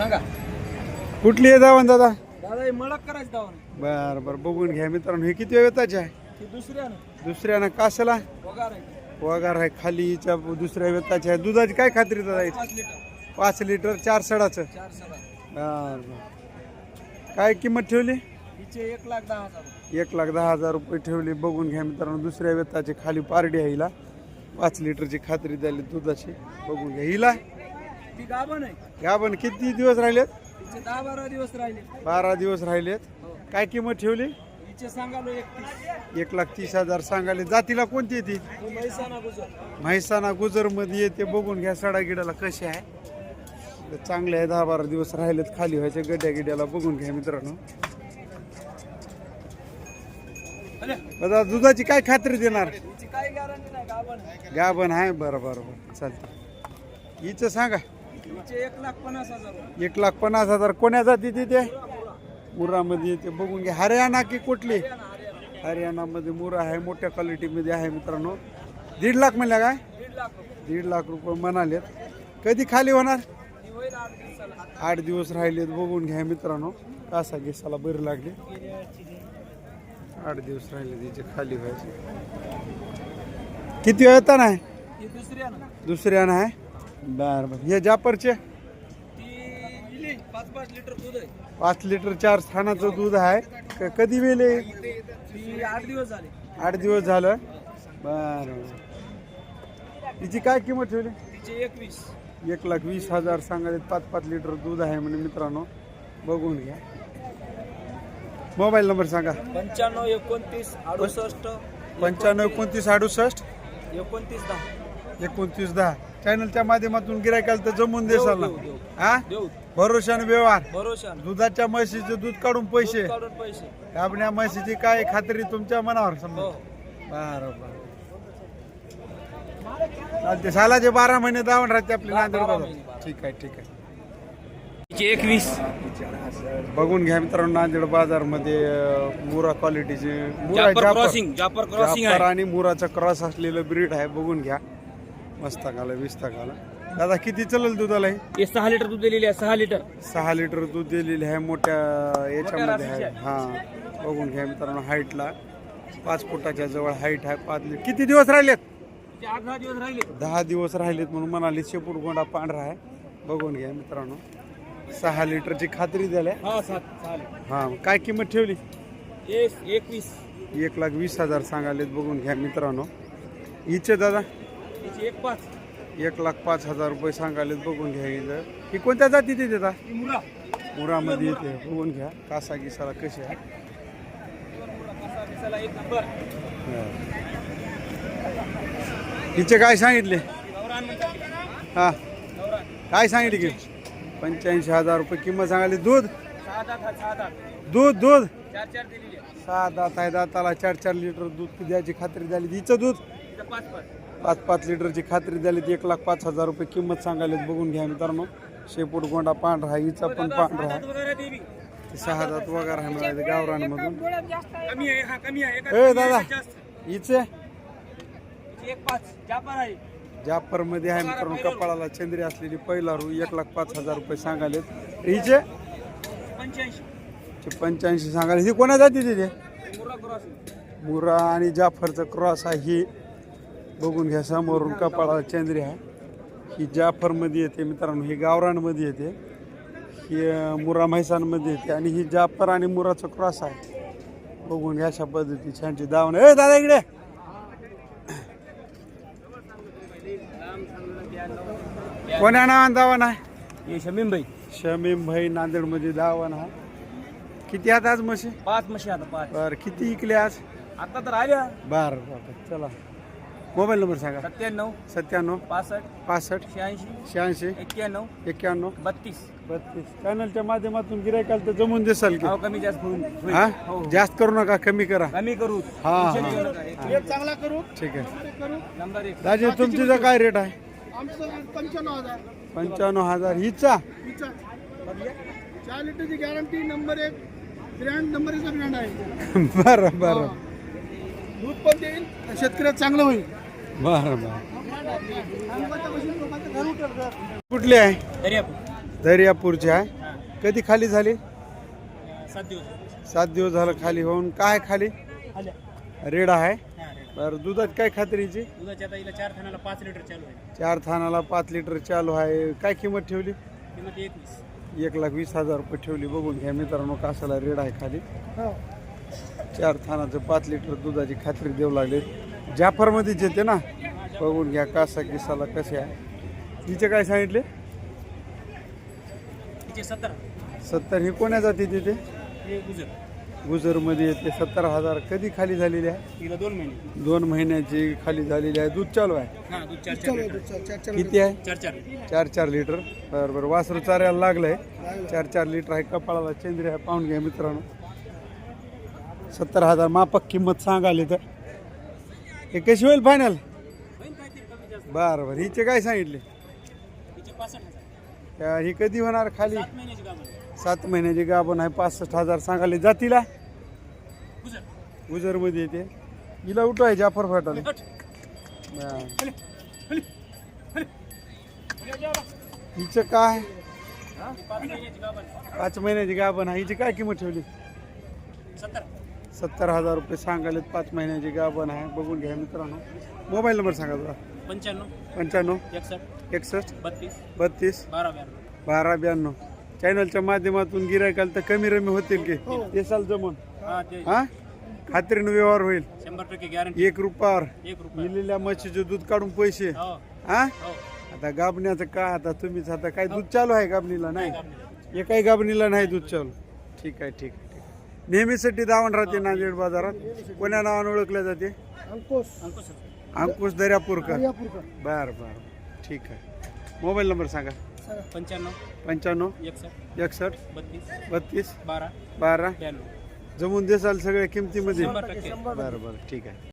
सांगा. कुठली आहे दावण दादा? दादा हे मळक करायचं दावा बर बर बघून घ्या मित्रांनो. हे किती वेताचे आहे? की दुसऱ्यानं. दुसऱ्यानं कासला? पगार आहे. वगार आहे खालीच्या दुसऱ्या वेताचे आहे. दुधाची काय खात्री दादा याची? पाच लिटर. पाच लिटर चार सडाचं. चार बर बर. काय किंमत ठेवली? हिचे एक लाख दहा हजार रुपये. एक लाख दहा हजार रुपये ठेवली. बघून घ्या मित्रांनो दुसऱ्या वेताची खाली पारडी आहे हिला. पाच लिटरची खात्री द्याली दुधाची. बघून घ्या. हिला? ती गाभण आहे. पण किती दिवस राहिलेत? तिचे दहा बारा दिवस राहिले. बारा दिवस राहिलेत. हो. काय किंमत ठेवली? हिचे सांगालो एकतीस. एक लाख तीस हजार सांगाले जातीला कोणती येते म्हैसाना गुजर. म्हैसाना गुजरमध्ये येते. बघून घ्या सडा गिडाला कसे आहे चांगले आहे. दहा बारा दिवस राहिलेत. खाली व्हायचे गड्या गिड्याला बघून घ्या मित्रांनो. अरे. दादा दुधाची काय खात्री देणार? हिची काही गॅरंटी नाही. गाभण आहे. गाभण आहे? बरं बरं बरं. चालतं हिचं सांगा. एक लाख पन्नास हजार. एक लाख पन्नास हजार. कोण्या जाती तिथे मुरामध्ये येते बघून घ्या. हरियाणा की कुठली? हरियाणा हरियाणा हरियाणामध्ये मुरा आहे मोठ्या क्वालिटीमध्ये आहे मित्रांनो. दीड लाख म्हणल्या काय? दीड लाख रुपये. म्हणालेत. कधी खाली होणार? आठ दिवस राहिलेत बघून घ्या मित्रांनो. कासा गेसाला बरं लागले. आठ दिवस राहिले तिचे खाली व्हायचे. किती वेळ नाही ही दुसऱ्यानं. दुसऱ्यानं आहे? बर बर. हे जापरचे पाच पाच लिटर दूध आहे. पाच लिटर चार स्थानाचं दूध आहे. क- कधी वेले ती आठ दिवस झाले. आठ दिवस झालं. बर तिची काय किंमत ठेवली? तिचे एकवीस. एक लाख वीस हजार सांगायचे पाच पाच लिटर दूध आहे म्हणे मित्रांनो. बघून घ्या. मोबाईल नंबर सांगा. पंच्याण्णव एकोणतीस अडुसष्ट पंच्याण्णव एकोणतीस अडुसष्ट एकोणतीस दहा. एकोणतीस दहा. चॅनलच्या माध्यमातून गिरायकाला तर जमून देसाल ना. हा? भरोशाने व्यवहार. दुधाच्या म्हशीचं दूध काढून पैसे. पैसे. आपल्या म्हशीची काय खात्री तुमच्या मनावर समजा? हो. बरं बरं. चालते सालाचे बारा महिने दावण राहते आपली नांदेड. ठीक आहे ठीक आहे. एकवीस. बघून घ्या मित्रांनो नांदेड बाजारमध्ये मुरा क्वालिटीचे मुरा क्रॉसिंग जापर क्रॉसिंग जापर आहे. आणि मुराचा क्रॉस असलेलं ब्रीड आहे. बघून घ्या. मस्त काला वीस काला दादा किती चलल दुधाला हे हे सहा लिटर दूध दिलेली आहे सहा लिटर. सहा लिटर दूध दिलेले आहे मोठ्या याच्यामध्ये आहे. हा बघून घ्या मित्रांनो हाईटला. पाच फुटाच्या जवळ हाईट आहे पाच लिटर. किती दिवस राहिलेत? आठ दहा दिवस राहिले. दहा दिवस राहिलेत म्हणून म्हणाले शेपूट गोंडा पांढरा आहे. बघून घ्या मित्रांनो. सहा लिटरची खात्री द्यायला हा सात सहा लिटर. हा काय किंमत ठेवली? एक एकवीस. एक लाख वीस हजार सांगालेत बघून घ्या मित्रांनो. हिचे दादा तिचे एक पाच. एक लाख पाच हजार रुपये सांगालेत बघून घ्या इथं. ही कोणत्या जातीत येते ही मुरा. मुरामध्ये येते बघून घ्या. कासा गिसाला कशी आहे? कसा दिसायला एक नंबर. हिचे काय सांगितले? हा. काय सांगितले की? पंच्याऐंशी हजार रुपये किंमत सांगाली दूध? दूध दूध? सहा दात आहे दाताला चार चार लिटर दूध द्यायची खात्री द्याली हिचं दूध? तिचं पाच पाच लिटरची खात्री द्याली ती एक लाख पाच हजार रुपये किंमत सांगायला बघून घ्या मित्रांनो. शेपूट गोंडा पांढरा हिचा पण पांढरा सहा दात वगैरे म्हणाले गावरानमधून. हा ए दादा. हिचे? जापर जापरमध्ये आहे. मित्रांनो कपाळाला चंद्री असलेली पहिला रू एक लाख पाच हजार रुपये सांगालेत हिचे? पंच्याऐंशी. सांगाले ही कोणा जाती तिथे मुरा आणि जाफरचं क्रॉस आहे ही. बघून घ्या समोरून कपाळाला चंद्री आहे. ही जाफरमध्ये येते मित्रांनो ही गावरानमध्ये येते. ही मुरा म्हैसांमध्ये येते आणि ही जाफर आणि मुराचं क्रॉस आहे. बघून घ्या अशा पद्धती छानची दावण ए दादा इकडे. कोण्या नावान दावण आहे? शमीम भाई. शमीम भाई नांदेडमध्ये दावण आहे. किती आहेत आज म्हशी? पाच म्हशी आता पाच. बर किती इकले आज? आता तर आल्या. बर बर चला. मोबाईल नंबर सांगा. सत्त्याण्णव सत्त्याण्णव पासष्ट पासष्ट शहाऐंशी शहाऐंशी एक्क्याण्णव एक्क्याण्णव बत्तीस. बत्तीस. चॅनलच्या माध्यमातून गिरायकाल तर जमून देसाल की. अहो कमी जास्त होईल. होईल. हा? हो हो. जास्त करू नका कमी करा. कमी करू. हा, हा. एक- चांगला करू. ठीक आहे. नंबर एक दाजी तुमची काय रेट आहे? आमचं पंच्याण्णव हजार. पंच्याण्णव हजार. हिचा? चार लिटरची गॅरंटी नंबर एक. ब्रँड नंबर एकचा ब्रँड आहे. बरं बरं. दूध पण देईल शेतकऱ्यात चांगलं होईल. बरं बरं. कुठली आहे? दर्यापूरची आहे? हा. कधी खाली झाली? सात दिवस सात दिवस झालं खाली होऊन. काय खाली? रेडा आहे. हा बरं दुधात काय खात्रीची? चार थानाला पाच लिटर चालू आहे. चार थानाला पाच लिटर चालू आहे. काय किंमत ठेवली? एक लाख वीस हजार रुपये ठेवली. बघून घ्या मित्रांनो कासाला रेड आहे खाली. चार थानाचं पाच लिटर दुधाची खात्री देऊ लागले. जाफरमध्येच येते ना बघून घ्या कासा किसाला कसे आहे. तिचे काय सांगितले? सत्तर. सत्तर ही कोण्या जाती तिथे गुजर. गुजरमध्ये येते सत्तर हजार कधी खाली झालेली आहे? तिला दोन महिने. दोन महिन्याची खाली झालेली आहे. दूध चालू आहे. हा दूध चार चार लिटर. चल, चल, चल. किती आहे? चार चार. चार चार लिटर. बरं बरं. वासरू चारायला लागलंय. चार चार लिटर आहे. कपाळाला चंद्री आहे. पाहून घ्या मित्रांनो. सत्तर हजार मापक किंमत सांगाली तर हे कशी होईल फायनल बरं बरं. हिचे काय सांगितले? तिचे ही कधी होणार खाली? सात महिन्याची गाभण आहे पासष्ट हजार सांगाले जातीला. गुजर गुजरमध्ये येते. हिला उठवाय जाफर फाटाले. कट हिचं काय? पाच महिन्याची गाभण पाच महिन्याची गाभण आहे. हिची काय किंमत ठेवली? सत्तर सत्तर हजार रुपये सांगायलेत पाच महिन्याची गाभण आहे. बघून घ्या मित्रांनो. मोबाईल नंबर सांगा तुला पंच्याण्णव. पंच्याण्णव. एकसष्ट. एकसष्ट. बत्तीस. बत्तीस. बारा ब्याण्णव. बारा ब्याण्णव. चॅनलच्या माध्यमातून गिरायकाल तर कमी रमी होतील की? ते साल जमून. हा ते. हा? खात्रीनं व्यवहार होईल. शंभर टक्के गॅरंटी एक रुपयावर. एक रुपया दिलेल्या म्हशीचे दूध काढून पैसे. हो. हा? हो. आता गाबण्याचं का? आता तुम्हीच आता काय दूध चालू आहे गाबणीला नाही. एकाही गाबणीला नाही दूध चालू. ठीक आहे ठीक आहे. नेहमीसाठी दावण राहते नांदेड बाजारात. कोण्या नावानं ओळखल्या जाते? अंकुश. अंकुश अंकुश दर्यापूरकर. बर बर. ठीक आहे. मोबाईल नंबर सांगा. पंच्याण्णव. पंच्याण्णव. एकसष्ट. एकसष्ट. बत्तीस. बत्तीस. बारा. बारा. जमून देसाल सगळ्या किमतीमध्ये. बरं बरं. ठीक आहे.